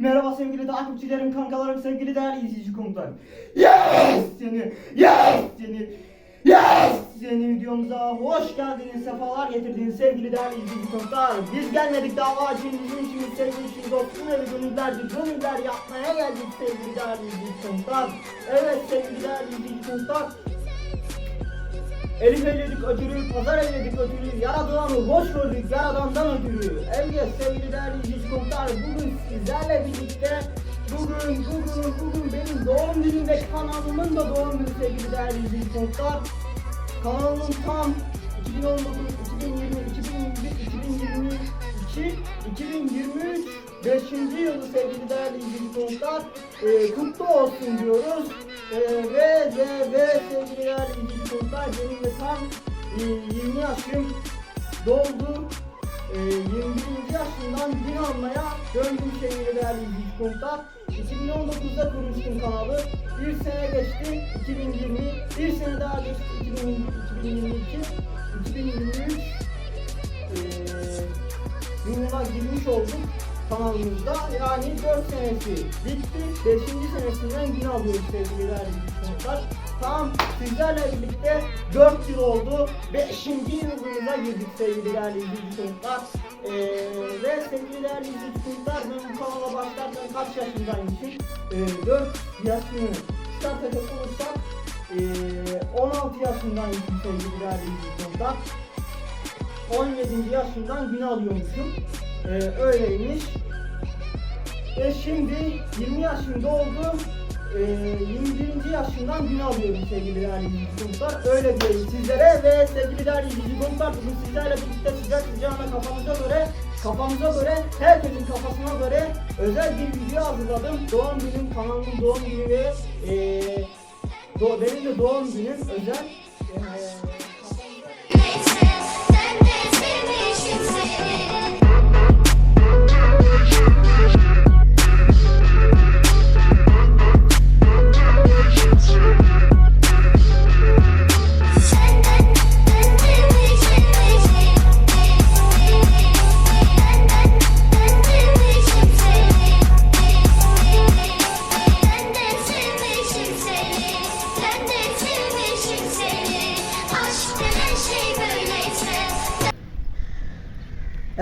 Merhaba sevgili takipçilerim, kankalarım, sevgili değerli izleyici konuklarım. Yes! Seni, yes! Seni, yes! Seni videomuza hoş geldiniz, sefalar getirdiniz sevgili değerli izleyici konuklar. Biz gelmedik dava için, bizim işimiz sevgili için dostum evi gönüllerdi, gönüller yapmaya geldik sevgili değerli izleyici konuklar. Evet sevgili değerli izleyici konuklar. Elif eyledik ödülü, pazar eyledik ödülü, yaradanı boş gördük yaradandan ödülü. Evet sevgili değerli konuklar, bugün sizlerle birlikte Bugün, bugün, bugün benim doğum günüm ve kanalımın da doğum günü sevgili değerli konuklar. Kanalımın tam 2019, 2020, 2021, 2022, 2023 5. yılı sevgili değerli izleyici konuklar. Ee, kutlu olsun diyoruz. Ve ve ve sevgili değerli izleyici konuklar benim de tam e, 20 yaşım doldu. Ee, 21. yaşından gün almaya döndüm sevgili değerli konuklar. 2019'da kurmuştum kanalı. Bir sene geçti 2020, bir sene daha geçti 2020, 2022, 2023 ee, yılına girmiş olduk kanalımızda. Yani 4 senesi bitti. 5. senesinden gün alıyoruz sevgili değerli izleyiciler. Tam sizlerle birlikte 4 yıl oldu. 5. yılımıza girdik sevgili değerli. Ee, ve sevgili değerli izleyiciler ben bu kanala başlarken kaç yaşındaymışım? Ee, 4 yaşını edip olursak ee, 16 yaşındaymışım sevgili değerli izleyiciler. 17. yaşından gün alıyormuşum. Ee, öyleymiş. Ve şimdi 20 yaşında oldum. Ee, 21. yaşından gün alıyorum sevgili değerli izleyiciler. Öyle diyelim sizlere ve sevgili değerli izleyiciler bugün sizlerle birlikte sıcak sıcağına kafamıza göre kafamıza göre herkesin kafasına göre özel bir video hazırladım. Doğum günüm, kanalımın doğum günü ve ee, do, benim de doğum günüm özel.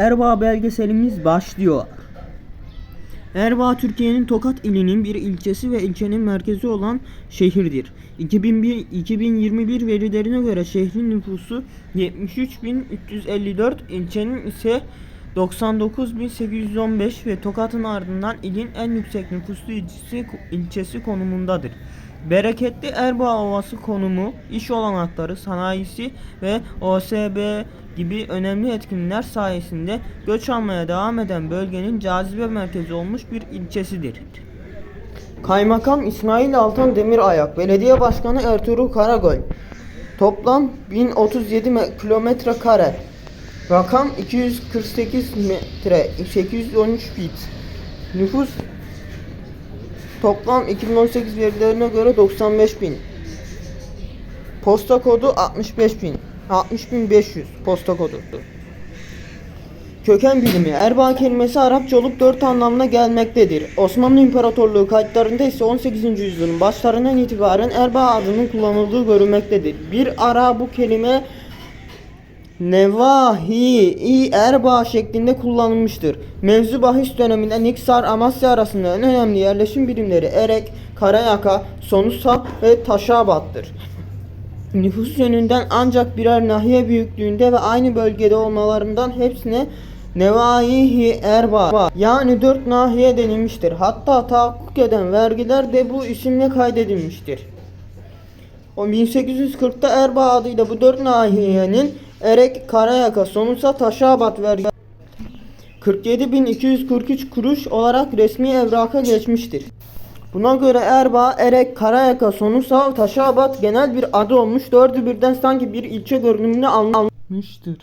Erbaa belgeselimiz başlıyor. Erbaa Türkiye'nin Tokat ilinin bir ilçesi ve ilçenin merkezi olan şehirdir. 2001, 2021 verilerine göre şehrin nüfusu 73.354, ilçenin ise 99.815 ve Tokat'ın ardından ilin en yüksek nüfuslu ilçesi, ilçesi konumundadır. Bereketli Erbaa Ovası konumu, iş olanakları, sanayisi ve OSB gibi önemli etkinlikler sayesinde göç almaya devam eden bölgenin cazibe merkezi olmuş bir ilçesidir. Kaymakam İsmail Altan Demirayak, Belediye Başkanı Ertuğrul Karagöl. Toplam 1037 me- kilometre kare. Rakam 248 metre, 813 feet. Nüfus Toplam 2018 verilerine göre 95 bin. Posta kodu 65 bin. 60.500 posta kodu. Köken bilimi Erbaa kelimesi Arapça olup dört anlamına gelmektedir. Osmanlı İmparatorluğu kayıtlarında ise 18. yüzyılın başlarından itibaren Erbaa adının kullanıldığı görülmektedir. Bir ara bu kelime Nevahi Erbaa şeklinde kullanılmıştır. Mevzu bahis döneminde Niksar Amasya arasında en önemli yerleşim birimleri Erek, Karayaka, Sonusa ve Taşabat'tır. Nüfus yönünden ancak birer nahiye büyüklüğünde ve aynı bölgede olmalarından hepsine Nevaihi Erba yani dört nahiye denilmiştir. Hatta tahakkuk eden vergiler de bu isimle kaydedilmiştir. O 1840'ta Erbaa adıyla bu dört nahiyenin Erek, Karayaka, Sonusa, Taşabat vergi 47.243 kuruş olarak resmi evraka geçmiştir. Buna göre Erbaa, Erek, Karayaka, Sonusa, Taşabat genel bir adı olmuş. Dördü birden sanki bir ilçe görünümünü al- almıştır.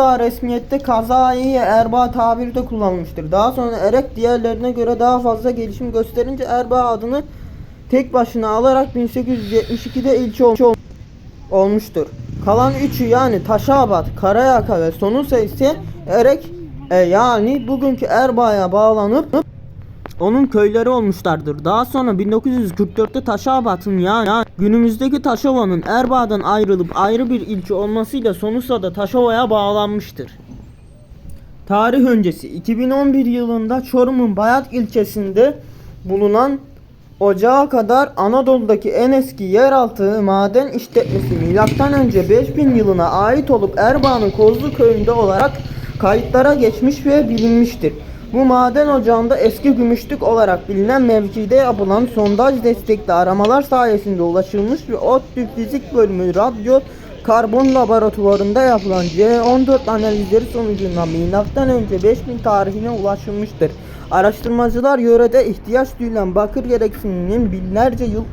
Hatta resmiyette kazayı Erbaa tabiri de kullanılmıştır. Daha sonra Erek diğerlerine göre daha fazla gelişim gösterince Erbaa adını tek başına alarak 1872'de ilçe ol- olmuştur. Kalan üçü yani Taşabat, Karayaka ve Sonunsa ise Erek e, yani bugünkü Erbaa'ya bağlanıp onun köyleri olmuşlardır. Daha sonra 1944'te Taşabat'ın yani günümüzdeki Taşova'nın Erbaa'dan ayrılıp ayrı bir ilçe olmasıyla Sonusa'da Taşova'ya bağlanmıştır. Tarih öncesi 2011 yılında Çorum'un Bayat ilçesinde bulunan Ocağa kadar Anadolu'daki en eski yeraltı maden işletmesi milattan önce 5000 yılına ait olup Erbaa'nın Kozlu köyünde olarak kayıtlara geçmiş ve bilinmiştir. Bu maden ocağında eski gümüşlük olarak bilinen mevkide yapılan sondaj destekli aramalar sayesinde ulaşılmış ve ODTÜ Fizik Bölümü Radyo Karbon Laboratuvarında yapılan C14 analizleri sonucunda milattan önce 5000 tarihine ulaşılmıştır. Araştırmacılar yörede ihtiyaç duyulan bakır gereksiniminin binlerce yıl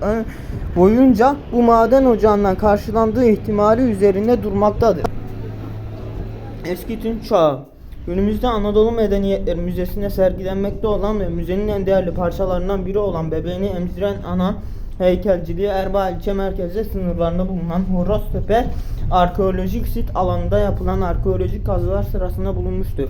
boyunca bu maden ocağından karşılandığı ihtimali üzerinde durmaktadır. Eski Türk Çağı Günümüzde Anadolu Medeniyetleri Müzesi'nde sergilenmekte olan ve müzenin en değerli parçalarından biri olan bebeğini emziren ana heykelciliği Erbaa ilçe merkezi sınırlarında bulunan Horoztepe arkeolojik sit alanında yapılan arkeolojik kazılar sırasında bulunmuştur.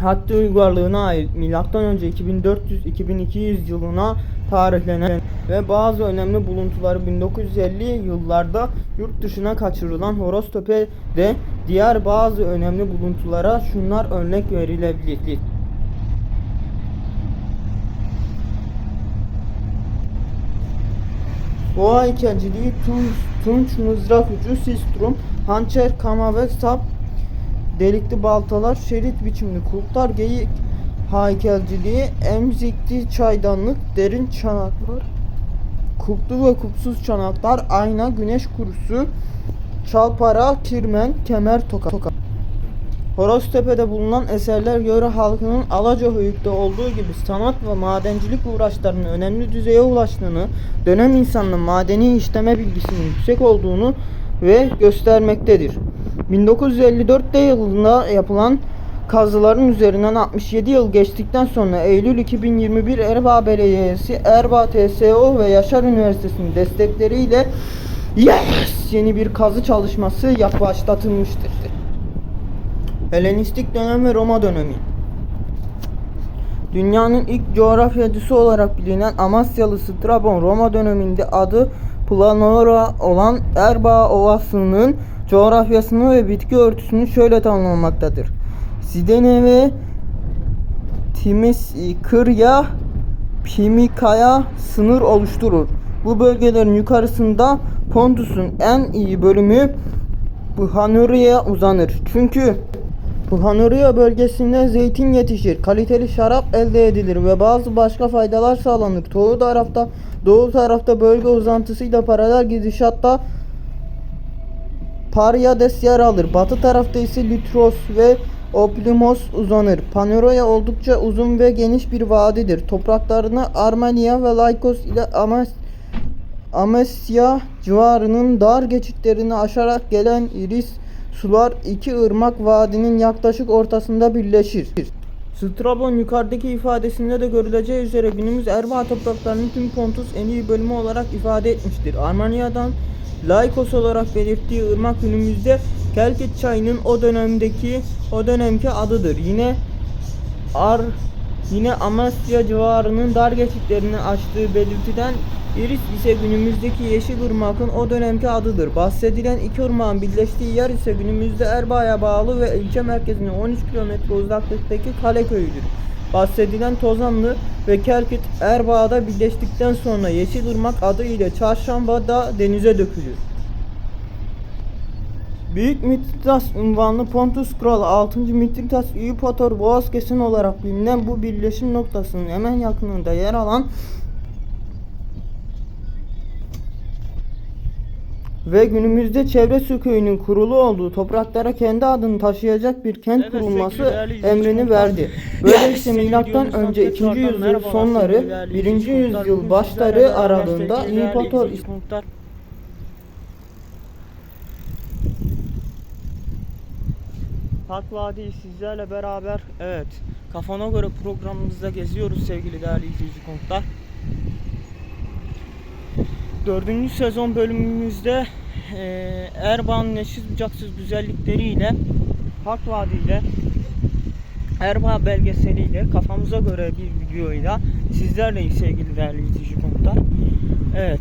Hatta uygarlığına ait M.Ö. 2400-2200 yılına tarihlenen ve bazı önemli buluntuları 1950 yıllarda yurt dışına kaçırılan Horoztepe'de diğer bazı önemli buluntulara şunlar örnek verilebilir. Boğa heykelciliği, tunç, tunç, mızrak ucu, sistrum, hançer, kama ve sap, delikli baltalar, şerit biçimli kulplar, geyik heykelciliği, emzikli çaydanlık, derin çanaklar, kuplu ve kupsuz çanaklar, ayna, güneş kurusu, çalpara, kirmen, kemer, toka. toka. Horoztepe'de bulunan eserler Yöre halkının Alacahöyük'te olduğu gibi sanat ve madencilik uğraşlarının önemli düzeye ulaştığını, dönem insanının madeni işleme bilgisinin yüksek olduğunu ve göstermektedir. 1954'te yılında yapılan kazıların üzerinden 67 yıl geçtikten sonra Eylül 2021 Erbaa Belediyesi, Erbaa TSO ve Yaşar Üniversitesi'nin destekleriyle yes! yeni bir kazı çalışması başlatılmıştır. Helenistik dönem ve Roma dönemi. Dünyanın ilk coğrafyacısı olarak bilinen Amasyalı Strabon Roma döneminde adı Planora olan Erbaa Ovası'nın coğrafyasını ve bitki örtüsünü şöyle tanımlamaktadır. Sidene ve Timiskırya Pimikaya sınır oluşturur. Bu bölgelerin yukarısında Pontus'un en iyi bölümü Buhanuri'ye uzanır. Çünkü Buhanuria bölgesinde zeytin yetişir, kaliteli şarap elde edilir ve bazı başka faydalar sağlanır. Doğu tarafta, doğu tarafta bölge uzantısıyla paralel gidişatta Pariades yer alır. Batı tarafta ise Litros ve Oplumos uzanır. Panoroya oldukça uzun ve geniş bir vadidir. Topraklarına Armenia ve Laikos ile Amas Amesya civarının dar geçitlerini aşarak gelen iris sular iki ırmak vadinin yaklaşık ortasında birleşir. Strabon yukarıdaki ifadesinde de görüleceği üzere günümüz Erbaa topraklarının tüm Pontus en iyi bölümü olarak ifade etmiştir. Armanya'dan Laikos olarak belirttiği ırmak günümüzde Kelkit çayının o dönemdeki o dönemki adıdır. Yine Ar yine Amasya civarının dar geçitlerini açtığı belirtilen Iris ise günümüzdeki Yeşil Irmak'ın o dönemki adıdır. Bahsedilen iki ırmağın birleştiği yer ise günümüzde Erbaa'ya bağlı ve ilçe merkezine 13 kilometre uzaklıktaki Kaleköy'dür. Bahsedilen Tozanlı ve Kelkit Erbaa'da birleştikten sonra Yeşil Irmak adı ile Çarşamba'da denize dökülür. Büyük Mitridas unvanlı Pontus Kralı 6. Mitridas Eupator Boğaz kesin olarak bilinen bu birleşim noktasının hemen yakınında yer alan ve günümüzde çevre su köyünün kurulu olduğu topraklara kendi adını taşıyacak bir kent Evet, kurulması emrini verdi. Böylece milattan önce 2. tekrardan yüzyıl sonları sevgili değerli 1. izleyiciler. yüzyıl başları aralığında beraber sevgili değerli İmparator izleyiciler, Park Vadi sizlerle beraber evet kafana göre programımızda geziyoruz sevgili değerli izleyici konuklar. Dördüncü sezon bölümümüzde eee Erbaa'nın eşsiz bucaksız güzellikleriyle Park Vadi ile Erbaa belgeseliyle kafamıza göre bir videoyla sizlerleyiz sevgili değerli izleyici konuklar. Evet.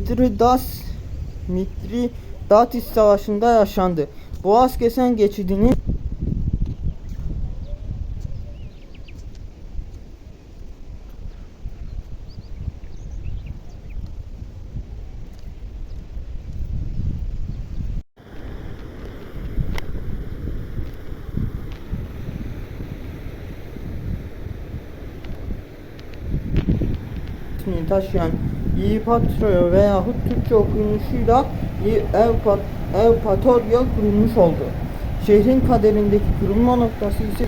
Mitridas Mitridatis Savaşı'nda yaşandı. Boğaz kesen geçidinin taşıyan Yipatroya veyahut Türkçe okunuşuyla Evpat, Evpatorya kurulmuş oldu. Şehrin kaderindeki kurulma noktası ise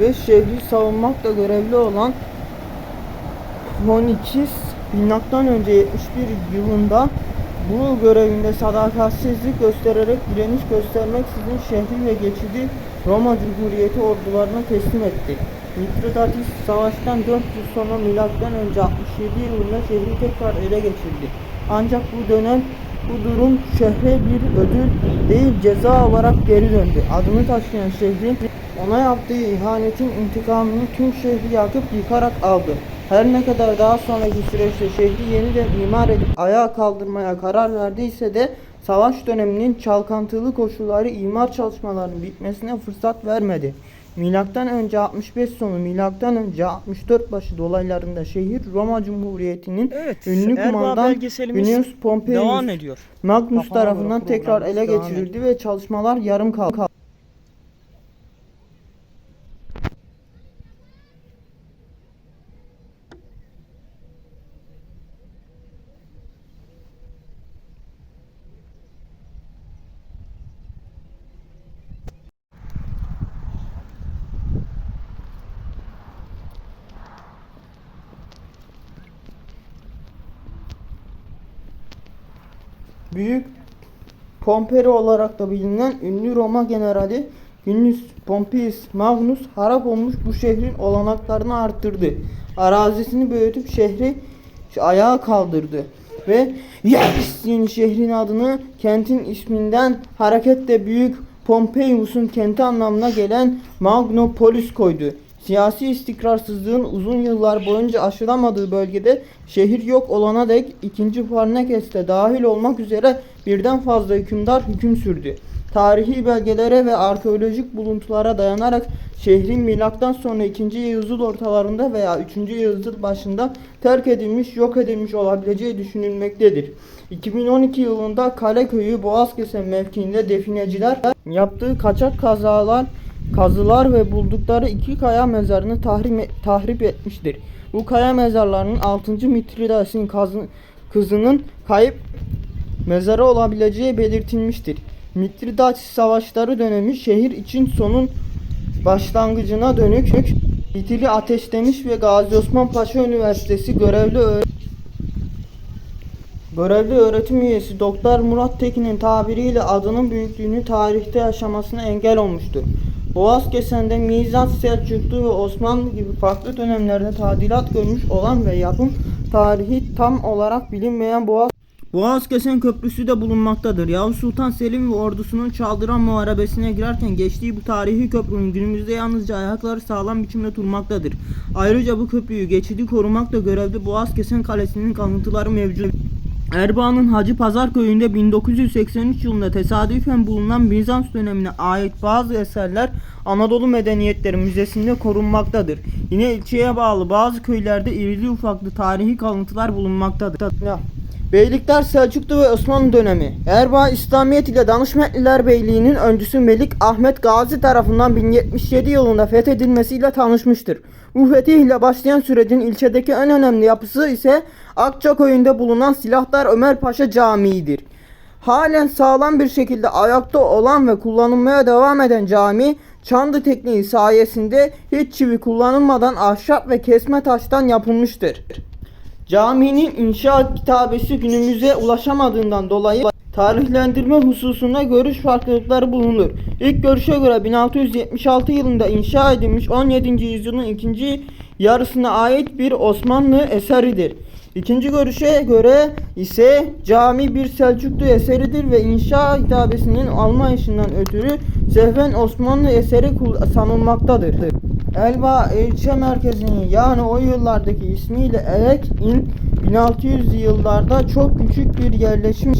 ve şehri savunmakla görevli olan Honikis milattan önce 71 yılında bu görevinde sadakatsizlik göstererek direniş göstermeksizin şehri ve geçidi Roma Cumhuriyeti ordularına teslim etti. Mitridatis savaştan 4 yıl sonra milattan önce 67 yılında şehri tekrar ele geçirdi. Ancak bu dönem bu durum şehre bir ödül değil ceza olarak geri döndü. Adını taşıyan şehrin ona yaptığı ihanetin intikamını tüm şehri yakıp yıkarak aldı. Her ne kadar daha sonraki süreçte şehri yeniden imar edip ayağa kaldırmaya karar verdiyse de savaş döneminin çalkantılı koşulları imar çalışmalarının bitmesine fırsat vermedi. Milattan önce 65 sonu, milattan önce 64 başı dolaylarında şehir Roma Cumhuriyeti'nin Evet, ünlü kumandan Gnaeus Pompeius devam ediyor. Magnus Kafana tarafından tekrar ele geçirildi ve çalışmalar yarım kaldı. Büyük Pomperi olarak da bilinen ünlü Roma generali Gnaeus Pompeius Magnus harap olmuş bu şehrin olanaklarını arttırdı. Arazisini büyütüp şehri ayağa kaldırdı ve yeni şehrin adını kentin isminden hareketle büyük Pompeius'un kenti anlamına gelen Magnopolis koydu. Siyasi istikrarsızlığın uzun yıllar boyunca aşılamadığı bölgede şehir yok olana dek 2. Farnekes'te dahil olmak üzere birden fazla hükümdar hüküm sürdü. Tarihi belgelere ve arkeolojik buluntulara dayanarak şehrin milattan sonra 2. yüzyıl ortalarında veya 3. yüzyıl başında terk edilmiş, yok edilmiş olabileceği düşünülmektedir. 2012 yılında Kaleköy'ü Boğazkesen mevkiinde defineciler yaptığı kaçak kazalar kazılar ve buldukları iki kaya mezarını tahrip, tahrip etmiştir. Bu kaya mezarlarının 6. Mitridas'ın kızının kayıp mezarı olabileceği belirtilmiştir. Mitridates savaşları dönemi şehir için sonun başlangıcına dönük fitili ateşlemiş ve Gazi Osman Paşa Üniversitesi görevli Görevli öğretim üyesi Doktor Murat Tekin'in tabiriyle adının büyüklüğünü tarihte yaşamasına engel olmuştur. Boğazkesen'de Mizan, Selçuklu ve Osmanlı gibi farklı dönemlerde tadilat görmüş olan ve yapım tarihi tam olarak bilinmeyen Boğaz Boğazkesen Köprüsü de bulunmaktadır. Yavuz Sultan Selim ve ordusunun Çaldıran Muharebesi'ne girerken geçtiği bu tarihi köprünün günümüzde yalnızca ayakları sağlam biçimde durmaktadır. Ayrıca bu köprüyü geçidi korumakla görevli Boğazkesen Kalesi'nin kalıntıları mevcut. Erbaa'nın Hacı Pazar köyünde 1983 yılında tesadüfen bulunan Bizans dönemine ait bazı eserler Anadolu Medeniyetleri Müzesi'nde korunmaktadır. Yine ilçeye bağlı bazı köylerde irili ufaklı tarihi kalıntılar bulunmaktadır. Ya, Beylikler Selçuklu ve Osmanlı dönemi. Erbaa İslamiyet ile Danışmetliler Beyliği'nin öncüsü Melik Ahmet Gazi tarafından 1077 yılında fethedilmesiyle tanışmıştır. Bu fetih ile başlayan sürecin ilçedeki en önemli yapısı ise Akçaköy'ünde bulunan Silahtar Ömer Paşa Camii'dir. Halen sağlam bir şekilde ayakta olan ve kullanılmaya devam eden cami, çandı tekniği sayesinde hiç çivi kullanılmadan ahşap ve kesme taştan yapılmıştır. Caminin inşaat kitabesi günümüze ulaşamadığından dolayı tarihlendirme hususunda görüş farklılıkları bulunur. İlk görüşe göre 1676 yılında inşa edilmiş 17. yüzyılın ikinci yarısına ait bir Osmanlı eseridir. İkinci görüşe göre ise cami bir Selçuklu eseridir ve inşa hitabesinin almayışından ötürü sehven Osmanlı eseri sanılmaktadır. Elba ilçe merkezini yani o yıllardaki ismiyle Erek'in 1600 yıllarda çok küçük bir yerleşim